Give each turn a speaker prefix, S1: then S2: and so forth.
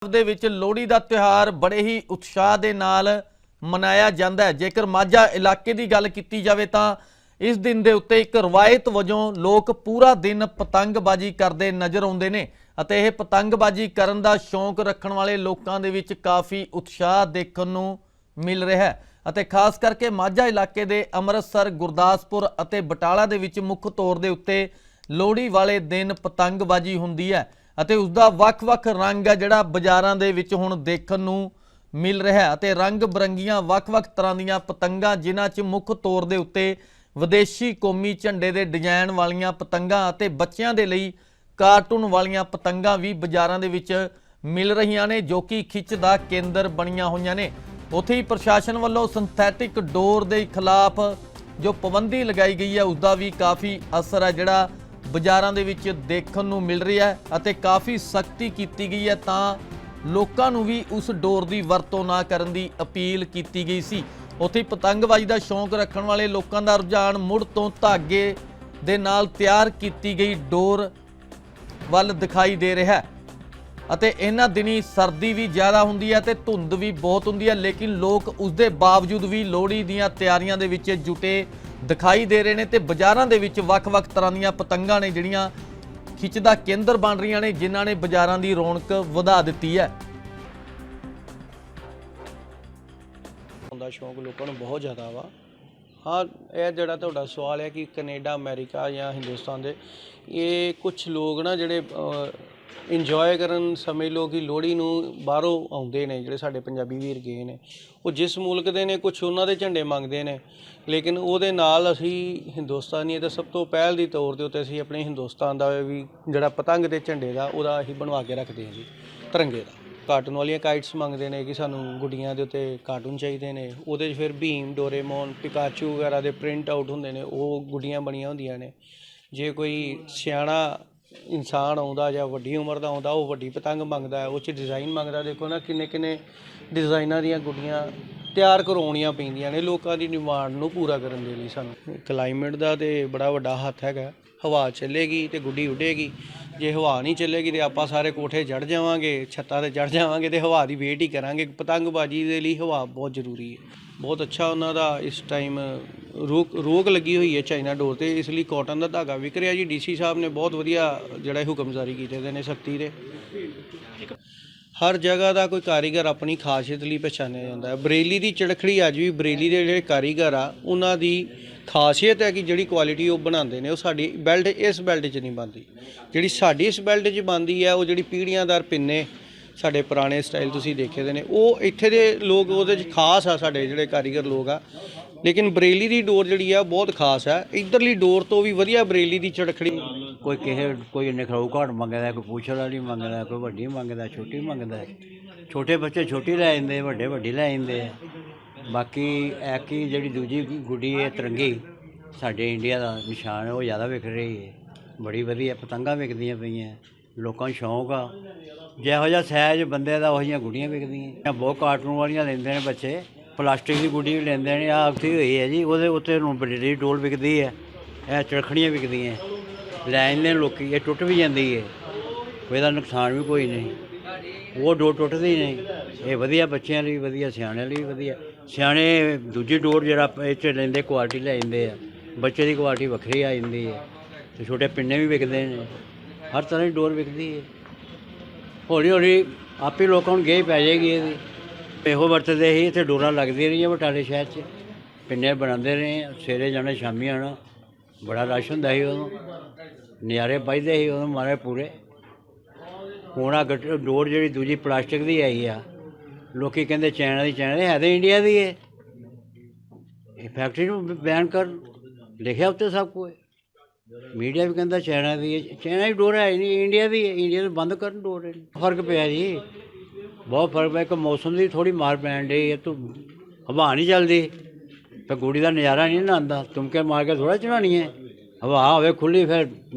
S1: ਪੰਜਾਬ ਦੇ ਵਿੱਚ ਲੋਹੜੀ ਦਾ ਤਿਉਹਾਰ ਬੜੇ ਹੀ ਉਤਸ਼ਾਹ ਦੇ ਨਾਲ ਮਨਾਇਆ ਜਾਂਦਾ ਹੈ। ਜੇਕਰ ਮਾਝਾ ਇਲਾਕੇ ਦੀ ਗੱਲ ਕੀਤੀ ਜਾਵੇ ਤਾਂ ਇਸ ਦਿਨ ਦੇ ਉੱਤੇ ਇੱਕ ਰਵਾਇਤ ਵਜੋਂ ਲੋਕ ਪੂਰਾ ਦਿਨ ਪਤੰਗਬਾਜ਼ੀ ਕਰਦੇ ਨਜ਼ਰ ਆਉਂਦੇ ਨੇ ਅਤੇ ਇਹ ਪਤੰਗਬਾਜ਼ੀ ਕਰਨ ਦਾ ਸ਼ੌਂਕ ਰੱਖਣ ਵਾਲੇ ਲੋਕਾਂ ਦੇ ਵਿੱਚ ਕਾਫੀ ਉਤਸ਼ਾਹ ਦੇਖਣ ਨੂੰ ਮਿਲ ਰਿਹਾ ਹੈ ਅਤੇ ਖਾਸ ਕਰਕੇ ਮਾਝਾ ਇਲਾਕੇ ਦੇ ਅੰਮ੍ਰਿਤਸਰ, ਗੁਰਦਾਸਪੁਰ ਅਤੇ ਬਟਾਲਾ ਦੇ ਵਿੱਚ ਮੁੱਖ ਤੌਰ ਦੇ ਉੱਤੇ ਲੋਹੜੀ ਵਾਲੇ ਦਿਨ ਪਤੰਗਬਾਜ਼ੀ ਹੁੰਦੀ ਹੈ। ਅਤੇ ਉਸ ਦਾ ਵੱਖ-ਵੱਖ ਰੰਗ ਹੈ ਜਿਹੜਾ ਬਾਜ਼ਾਰਾਂ ਦੇ ਵਿੱਚ ਹੁਣ ਦੇਖਣ ਨੂੰ ਮਿਲ ਰਿਹਾ ਅਤੇ ਰੰਗ ਬਰੰਗੀਆਂ ਵੱਖ-ਵੱਖ ਤਰ੍ਹਾਂ ਦੀਆਂ ਪਤੰਗਾਂ, ਜਿਨ੍ਹਾਂ 'ਚ ਮੁੱਖ ਤੌਰ ਦੇ ਉੱਤੇ ਵਿਦੇਸ਼ੀ ਕੌਮੀ ਝੰਡੇ ਦੇ ਡਿਜ਼ਾਈਨ ਵਾਲੀਆਂ ਪਤੰਗਾਂ ਅਤੇ ਬੱਚਿਆਂ ਦੇ ਲਈ ਕਾਰਟੂਨ ਵਾਲੀਆਂ ਪਤੰਗਾਂ ਵੀ ਬਾਜ਼ਾਰਾਂ ਦੇ ਵਿੱਚ ਮਿਲ ਰਹੀਆਂ ਨੇ, ਜੋ ਕਿ ਖਿੱਚ ਦਾ ਕੇਂਦਰ ਬਣੀਆਂ ਹੋਈਆਂ ਨੇ। ਉੱਥੇ ਹੀ ਪ੍ਰਸ਼ਾਸਨ ਵੱਲੋਂ ਸਿੰਥੈਟਿਕ ਡੋਰ ਦੇ ਖਿਲਾਫ ਜੋ ਪਾਬੰਦੀ ਲਗਾਈ ਗਈ ਹੈ ਉਸ ਦਾ ਵੀ ਕਾਫੀ ਅਸਰ ਹੈ ਜਿਹੜਾ ਬਾਜ਼ਾਰਾਂ ਦੇ ਵਿੱਚ ਦੇਖਣ ਨੂੰ ਮਿਲ ਰਿਹਾ ਹੈ ਅਤੇ ਕਾਫੀ ਸਖਤੀ ਕੀਤੀ ਗਈ ਹੈ ਤਾਂ ਲੋਕਾਂ ਨੂੰ ਵੀ ਉਸ ਡੋਰ ਦੀ ਵਰਤੋਂ ਨਾ ਕਰਨ ਦੀ ਅਪੀਲ ਕੀਤੀ ਗਈ ਸੀ। ਉੱਥੇ ਪਤੰਗਬਾਜ਼ੀ ਦਾ ਸ਼ੌਂਕ ਰੱਖਣ ਵਾਲੇ ਲੋਕਾਂ ਦਾ ਰੁਝਾਨ ਮੁੜ ਤੋਂ ਧਾਗੇ ਦੇ ਨਾਲ ਤਿਆਰ ਕੀਤੀ ਗਈ ਡੋਰ ਵੱਲ ਦਿਖਾਈ ਦੇ ਰਿਹਾ ਹੈ ਅਤੇ ਇਹਨਾਂ ਦਿਨੀ ਸਰਦੀ ਵੀ ਜ਼ਿਆਦਾ ਹੁੰਦੀ ਹੈ ਤੇ ਧੁੰਦ ਵੀ ਬਹੁਤ ਹੁੰਦੀ ਹੈ, ਲੇਕਿਨ ਲੋਕ ਉਸ ਦੇ ਬਾਵਜੂਦ ਵੀ ਲੋਹੜੀ ਦੀਆਂ ਤਿਆਰੀਆਂ ਦੇ ਵਿੱਚ ਜੁਟੇ ਦਿਖਾਈ ਦੇ ਰਹੇ ਨੇ ਤੇ ਬਾਜ਼ਾਰਾਂ ਦੇ ਵਿੱਚ ਵੱਖ-ਵੱਖ ਤਰ੍ਹਾਂ ਦੀਆਂ ਪਤੰਗਾਂ ਨੇ ਜਿਹੜੀਆਂ ਖਿੱਚ ਦਾ ਕੇਂਦਰ ਬਣ ਰਹੀਆਂ ਨੇ, ਜਿਨ੍ਹਾਂ ਨੇ ਬਾਜ਼ਾਰਾਂ ਦੀ ਰੌਣਕ ਵਧਾ ਦਿੱਤੀ ਹੈ।
S2: ਹੁੰਦਾ ਸ਼ੌਂਕ ਲੋਕਾਂ ਨੂੰ ਬਹੁਤ ਜ਼ਿਆਦਾ ਵਾ। ਹਾਂ, ਇਹ ਜਿਹੜਾ ਤੁਹਾਡਾ ਸਵਾਲ ਹੈ ਕਿ ਕੈਨੇਡਾ, ਅਮਰੀਕਾ ਜਾਂ ਹਿੰਦੁਸਤਾਨ ਦੇ, ਇਹ ਕੁਝ ਲੋਕ ਨਾ ਜਿਹੜੇ ਇੰਜੋਏ ਕਰਨ ਸਮਝ ਲਓ ਕਿ ਲੋਹੜੀ ਨੂੰ ਬਾਹਰੋਂ ਆਉਂਦੇ ਨੇ, ਜਿਹੜੇ ਸਾਡੇ ਪੰਜਾਬੀ ਵੀਰ ਗਏ ਨੇ। ਉਹ ਜਿਸ ਮੁਲਕ ਦੇ ਨੇ ਕੁਝ ਉਹਨਾਂ ਦੇ ਝੰਡੇ ਮੰਗਦੇ ਨੇ। ਲੇਕਿਨ ਉਹਦੇ ਨਾਲ ਅਸੀਂ ਹਿੰਦੁਸਤਾਨੀ ਤਾਂ ਸਭ ਤੋਂ ਪਹਿਲ ਦੀ ਤੌਰ ਦੇ ਉੱਤੇ ਅਸੀਂ ਆਪਣੇ ਹਿੰਦੁਸਤਾਨ ਦਾ ਵੀ ਜਿਹੜਾ ਪਤੰਗ ਦੇ ਝੰਡੇ ਦਾ, ਉਹਦਾ ਅਸੀਂ ਬਣਵਾ ਕੇ ਰੱਖਦੇ ਹਾਂ ਜੀ, ਤਿਰੰਗੇ ਦਾ। ਕਾਰਟੂਨ ਵਾਲੀਆਂ ਕਾਈਟਸ ਮੰਗਦੇ ਨੇ ਕਿ ਸਾਨੂੰ ਗੁੱਡੀਆਂ ਦੇ ਉੱਤੇ ਕਾਰਟੂਨ ਚਾਹੀਦੇ ਨੇ। ਉਹਦੇ 'ਚ ਫਿਰ ਭੀਮ, ਡੋਰੇਮੋਨ, ਪਿਕਾਚੂ ਵਗੈਰਾ ਦੇ ਪ੍ਰਿੰਟ ਆਊਟ ਹੁੰਦੇ ਨੇ, ਉਹ ਗੁੱਡੀਆਂ ਬਣੀਆਂ ਹੁੰਦੀਆਂ ਨੇ। ਜੇ ਕੋਈ ਸਿਆਣਾ ਇਨਸਾਨ ਆਉਂਦਾ ਜਾਂ ਵੱਡੀ ਉਮਰ ਦਾ ਆਉਂਦਾ, ਉਹ ਵੱਡੀ ਪਤੰਗ ਮੰਗਦਾ ਉਹ 'ਚ ਡਿਜ਼ਾਈਨ ਮੰਗਦਾ। ਦੇਖੋ ਨਾ ਕਿੰਨੇ ਕਿੰਨੇ ਡਿਜ਼ਾਈਨਾਂ ਦੀਆਂ ਗੁੱਡੀਆਂ ਤਿਆਰ ਕਰਵਾਉਣੀਆਂ ਪੈਂਦੀਆਂ ਨੇ, ਲੋਕਾਂ ਦੀ ਡਿਮਾਂਡ ਨੂੰ ਪੂਰਾ ਕਰਨ ਦੇ ਲਈ ਸਾਨੂੰ। ਕਲਾਈਮੇਟ ਦਾ ਤੇ ਬੜਾ ਵੱਡਾ ਹੱਥ ਹੈਗਾ। ਹਵਾ ਚੱਲੇਗੀ ਤੇ ਗੁੱਡੀ ਉੱਡੇਗੀ। ਜੇ ਹਵਾ ਨਹੀਂ ਚੱਲੇਗੀ ਤੇ ਆਪਾਂ ਸਾਰੇ ਕੋਠੇ ਚੜ ਜਾਵਾਂਗੇ, ਛੱਤਾਂ ਤੇ ਚੜ ਜਾਵਾਂਗੇ ਤੇ ਹਵਾ ਦੀ ਵੇਟ ਹੀ ਕਰਾਂਗੇ। ਪਤੰਗਬਾਜ਼ੀ ਦੇ ਲਈ ਹਵਾ ਬਹੁਤ ਜ਼ਰੂਰੀ ਹੈ। ਬਹੁਤ ਅੱਛਾ ਉਹਨਾਂ ਦਾ ਇਸ ਟਾਈਮ ਰੋਕ ਰੋਕ ਲੱਗੀ ਹੋਈ ਹੈ ਚਾਈਨਾ ਡੋਰ ਤੇ, ਇਸ ਲਈ ਕਾਟਨ ਦਾ ਧਾਗਾ ਵਿਕ ਰਿਹਾ ਜੀ। ਡੀਸੀ ਸਾਹਿਬ ਨੇ ਬਹੁਤ ਵਧੀਆ ਜਿਹੜਾ ਹੁਕਮ ਜਾਰੀ ਕੀਤੇ ਦੇ ਨੇ ਸਖਤੀ ਦੇ। ਹਰ ਜਗ੍ਹਾ ਦਾ ਕੋਈ ਕਾਰੀਗਰ ਆਪਣੀ ਖਾਸੀਅਤ ਲਈ ਪਛਾਣਿਆ ਜਾਂਦਾ ਹੈ। ਬਰੇਲੀ ਦੀ ਚੜਖੜੀ ਅੱਜ ਵੀ ਬਰੇਲੀ ਦੇ ਜਿਹੜੇ ਕਾਰੀਗਰ ਆ, ਉਹਨਾਂ ਦੀ ਖਾਸੀਅਤ ਹੈ ਕਿ ਜਿਹੜੀ ਕੁਆਲਿਟੀ ਉਹ ਬਣਾਉਂਦੇ ਨੇ, ਉਹ ਸਾਡੀ ਬੈਲਟ ਇਸ ਬੈਲਟ 'ਚ ਨਹੀਂ ਬਣਦੀ। ਜਿਹੜੀ ਸਾਡੀ ਇਸ ਬੈਲਟ 'ਚ ਬਣਦੀ ਹੈ, ਉਹ ਜਿਹੜੀ ਪੀੜ੍ਹੀਆਂ ਦਰ ਪਿੰਨੇ ਸਾਡੇ ਪੁਰਾਣੇ ਸਟਾਈਲ ਤੁਸੀਂ ਦੇਖੇ ਦੇ ਨੇ। ਉਹ ਇੱਥੇ ਦੇ ਲੋਕ ਉਹਦੇ 'ਚ ਖਾਸ ਆ ਸਾਡੇ ਜਿਹੜੇ ਕਾਰੀਗਰ ਲੋਕ ਆ। ਲੇਕਿਨ ਬਰੇਲੀ ਦੀ ਡੋਰ ਜਿਹੜੀ ਆ, ਬਹੁਤ ਖਾਸ ਆ। ਇਧਰਲੀ ਡੋਰ ਤੋਂ ਵੀ ਵਧੀਆ ਬਰੇਲੀ ਦੀ ਚੜਖੜੀ
S3: ਕੋਈ ਕਿਸੇ, ਕੋਈ ਨਿਖਰਾਊ ਘਾਟ ਮੰਗਦਾ, ਕੋਈ ਪੁੱਛੜ ਵਾਲੀ ਮੰਗਦਾ, ਕੋਈ ਵੱਡੀ ਮੰਗਦਾ, ਛੋਟੀ ਮੰਗਦਾ। ਛੋਟੇ ਬੱਚੇ ਛੋਟੀ ਲੈ ਜਾਂਦੇ, ਵੱਡੇ ਵੱਡੀ ਲੈ ਜਾਂਦੇ ਆ। ਬਾਕੀ ਐਕੀ ਜਿਹੜੀ ਦੂਜੀ ਗੁੱਡੀ ਹੈ ਤਿਰੰਗੀ, ਸਾਡੇ ਇੰਡੀਆ ਦਾ ਨਿਸ਼ਾਨ ਹੈ, ਉਹ ਜ਼ਿਆਦਾ ਵਿਕ ਰਹੀ ਹੈ। ਬੜੀ ਵਧੀਆ ਪਤੰਗਾਂ ਵਿਕਦੀਆਂ ਪਈਆਂ। ਲੋਕਾਂ ਨੂੰ ਸ਼ੌਂਕ ਆ। ਜਿਹੋ ਜਿਹਾ ਸਾਈਜ਼ ਬੰਦੇ ਦਾ ਉਹ ਜਿਹੀਆਂ ਗੁੱਡੀਆਂ ਵਿਕਦੀਆਂ। ਬਹੁਤ ਕਾਰਟੂਨ ਵਾਲੀਆਂ ਲੈਂਦੇ ਨੇ ਬੱਚੇ। ਪਲਾਸਟਿਕ ਦੀ ਗੁੱਡੀ ਵੀ ਲੈਂਦੇ ਨੇ। ਆਹ ਉੱਥੇ ਹੋਈ ਹੈ ਜੀ। ਉਹਦੇ ਉੱਤੇ ਨੂੰ ਬੜੀ ਡੋਲ ਵਿਕਦੀ ਹੈ। ਇਹ ਚਰਖੜੀਆਂ ਵਿਕਦੀਆਂ। ਲੈ ਜਾਂਦੇ ਨੇ ਲੋਕੀ। ਇਹ ਟੁੱਟ ਵੀ ਜਾਂਦੀ ਹੈ। ਇਹਦਾ ਨੁਕਸਾਨ ਵੀ ਕੋਈ ਨਹੀਂ। ਉਹ ਡੋਰ ਟੁੱਟਦੀ ਨਹੀਂ। ਇਹ ਵਧੀਆ ਬੱਚਿਆਂ ਲਈ ਵਧੀਆ, ਸਿਆਣਿਆਂ ਲਈ ਵਧੀਆ। ਸਿਆਣੇ ਦੂਜੀ ਡੋਰ ਜਿਹੜਾ ਇਹ 'ਚ ਲੈਂਦੇ, ਕੁਆਲਿਟੀ ਲੈ ਜਾਂਦੇ ਆ। ਬੱਚੇ ਦੀ ਕੁਆਲਿਟੀ ਵੱਖਰੀ ਆ ਜਾਂਦੀ ਹੈ। ਤੇ ਛੋਟੇ ਪਿੰਨੇ ਵੀ ਵਿਕਦੇ ਨੇ। ਹਰ ਤਰ੍ਹਾਂ ਦੀ ਡੋਰ ਵਿਕਦੀ ਹੈ। ਹੌਲੀ ਹੌਲੀ ਆਪੇ ਲੋਕਾਂ ਨੂੰ ਗੇ ਪੈ ਜਾਏਗੀ ਇਹਦੀ। ਇਹੋ ਵਰਤਦੇ ਸੀ ਇੱਥੇ ਡੋਰਾਂ ਲੱਗਦੀਆਂ ਰਹੀਆਂ ਬਟਾਲੇ ਸ਼ਹਿਰ 'ਚ। ਪਿੰਨੇ ਬਣਾਉਂਦੇ ਰਹੇ, ਸਵੇਰੇ ਜਾਣਾ, ਸ਼ਾਮੀ ਆਉਣਾ। ਬੜਾ ਰਸ਼ ਹੁੰਦਾ ਸੀ ਉਦੋਂ। ਨਜ਼ਾਰੇ ਵੱਜਦੇ ਸੀ ਉਦੋਂ ਮਾਰੇ ਪੂਰੇ। ਹੁਣ ਆ ਡੋਰ ਜਿਹੜੀ ਦੂਜੀ ਪਲਾਸਟਿਕ ਦੀ ਆਈ ਆ, ਲੋਕੀ ਕਹਿੰਦੇ ਚਾਈਨਾ ਦੀ ਚਾਈਨਾ ਹੈ ਤੇ ਇੰਡੀਆ ਦੀ ਹੈ ਇਹ ਫੈਕਟਰੀ ਨੂੰ ਬੈਨ ਕਰ। ਲਿਖਿਆ ਉੱਤੇ ਸਭ ਕੁਝ। ਮੀਡੀਆ ਵੀ ਕਹਿੰਦਾ ਚਾਈਨਾ ਦੀ ਹੈ ਚਾਈਨਾ ਦੀ ਡੋਰ ਹੈ ਨਹੀਂ, ਇੰਡੀਆ ਦੀ ਹੈ, ਇੰਡੀਆ ਨੂੰ ਬੰਦ ਕਰਨ ਡੋਰ ਹੈ। ਫ਼ਰਕ ਪਿਆ ਜੀ। ਬਹੁਤ ਫ਼ਰਕ ਪਿਆ ਕਿ ਮੌਸਮ ਦੀ ਥੋੜੀ ਮਾਰ ਪੈਣ ਡਈ ਹੈ ਤੂੰ ਹਵਾ ਨਹੀਂ ਚੱਲਦੀ। ਤੇ ਗੋੜੀ ਦਾ ਨਜ਼ਾਰਾ ਨਹੀਂ ਨਾ ਆਉਂਦਾ। ਤੁਮਕੇ ਮਾਰ ਕੇ ਥੋੜਾ ਚੜਾਣੀ ਹੈ। ਹਵਾ ਹੋਵੇ ਖੁੱਲੀ ਫਿਰ